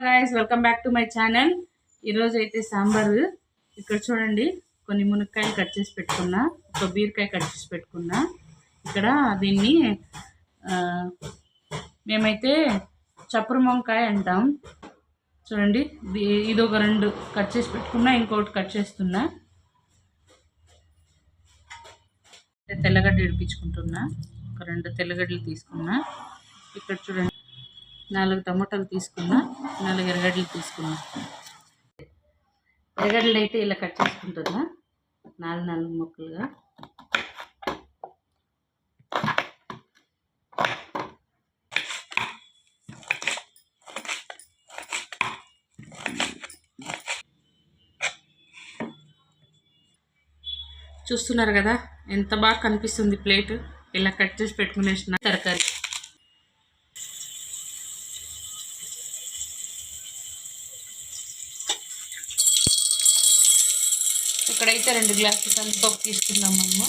Guys welcome back to my channel ఈరోజు అయితే సాంబారు. ఇక్కడ చూడండి కొన్ని మునక్కాయలు కట్ చేసి పెట్టుకున్నా ఒక బీరకాయ కట్ చేసి పెట్టుకున్నా. ఇక్కడ దీన్ని ఆ, మేమైతే చప్పురు వంకాయ అంటాం. చూడండి ఇది- ఇది ఒక రెండు కట్ చేసి పెట్టుకున్నా ఇంకోటి కట్ చేస్తున్నా. తెల్లగడ్డ ఇడిపించుకుంటున్నా ఒక రెండు తెల్లగడ్డలు తీసుకున్నా. ఇక్కడ చూడండి. నాలుగు టమాటాలు తీసుకున్నా నాలుగు ఎర్రగడ్డలు తీసుకున్నా. ఎర్రగడ్డలు అయితే ఇలా కట్ చేసుకుంటుందా నాలుగు నాలుగు ముక్కలుగా. చూస్తున్నారు కదా ఎంత బాగా కనిపిస్తుంది ప్లేట్. ఇలా కట్ చేసి పెట్టుకునేసిన తరకారీ. ఇక్కడైతే రెండు గ్లాసులు కందిపప్పు తీసుకుందాం మనము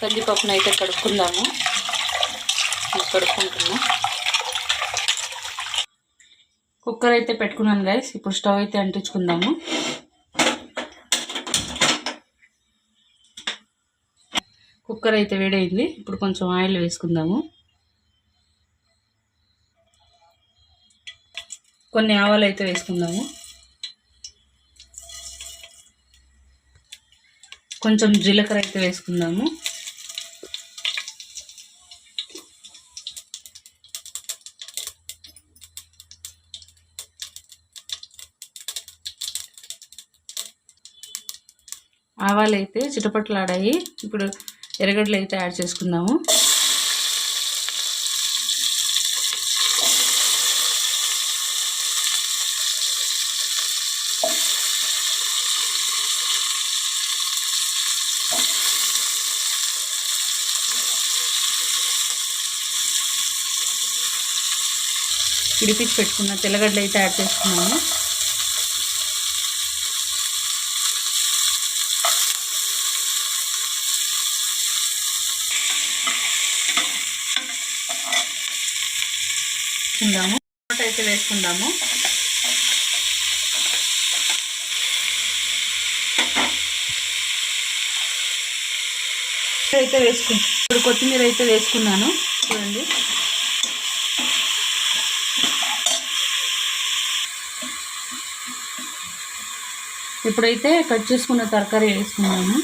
కందిపప్పును అయితే కడుక్కుందాము. ఇది కడుక్కుంటున్నా. కుక్కర్ అయితే పెట్టుకున్నాను గైస్ ఇప్పుడు స్టవ్ అయితే అంటించుకుందాము. కుక్కర్ అయితే వేడైంది. ఇప్పుడు కొంచెం ఆయిల్ వేసుకుందాము. కొన్ని ఆవాలు అయితే వేసుకుందాము. కొంచెం జీలకర్ర అయితే వేసుకుందాము. ఆవాలు అయితే చిటపట్లాడాయి. ఇప్పుడు ఎర్రగడ్డలు అయితే యాడ్ చేసుకుందాము. ఇడిపించి పెట్టుకున్న తెల్లగడ్డలు అయితే యాడ్ చేసుకున్నాము. వేసుకుందాము. టమాటా అయితే వేసుకుందాము. అయితే వేసుకున్నాను ఇప్పుడు కొత్తిమీర అయితే వేసుకున్నాను. చూడండి. ఇప్పుడైతే కట్ చేసుకున్న తరకారీ వేసుకున్నాము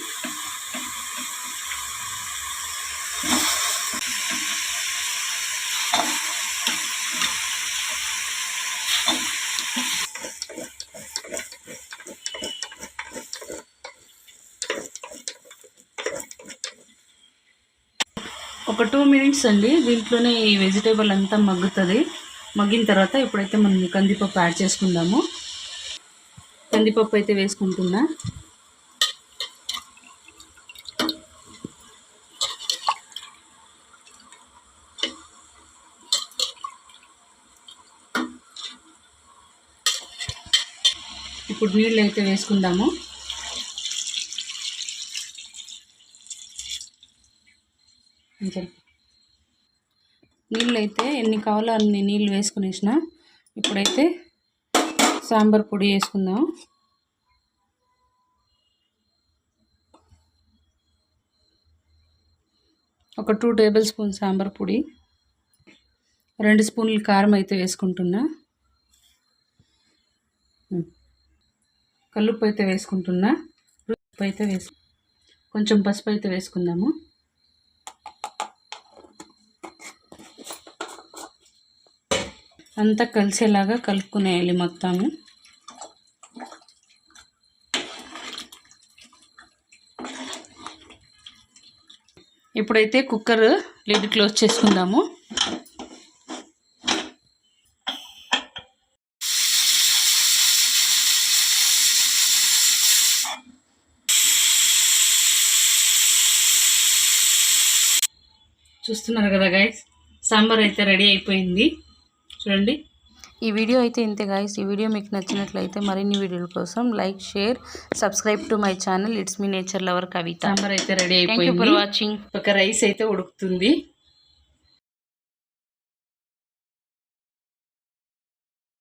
ఒక టూ మినిట్స్ అండి. దీంట్లోనే ఈ వెజిటేబుల్ అంతా మగ్గుతుంది. మగ్గిన తర్వాత ఇప్పుడైతే మనం కందిపప్పు యాడ్ చేసుకుందాము. కందిపప్పు అయితే వేసుకుంటున్నా. ఇప్పుడు నీళ్ళు అయితే వేసుకుందాము. నీళ్ళు అయితే ఎన్ని కావాలో అన్ని నీళ్ళు వేసుకునేసిన ఇప్పుడైతే సాంబార్ పొడి వేసుకుందాం. ఒక టూ టేబుల్ స్పూన్ సాంబార్ పొడి. రెండు స్పూన్లు కారం అయితే వేసుకుంటున్నా. కల్లుప్పు అయితే వేసుకుంటున్నా. ఉప్పు అయితే వేసు కొంచెం పసుపు అయితే వేసుకుందాము. అంతా కలిసేలాగా కలుపుకునేయాలి మొత్తము. ఇప్పుడైతే కుక్కర్ లిడ్ క్లోజ్ చేసుకుందాము. చూస్తున్నారు కదా గైస్ సాంబార్ అయితే రెడీ అయిపోయింది. చూడండి. ఈ వీడియో అయితే ఇంతే గాయస్ ఈ వీడియో మీకు నచ్చినట్లయితే మరిన్ని వీడియోల కోసం like share subscribe to my channel it's me nature lover Kavitha sambar అయితే రెడీ యూ ఫర్ అయిపోయింది. వాచింగ్ ఒక రైస్ అయితే ఉడుకుతుంది.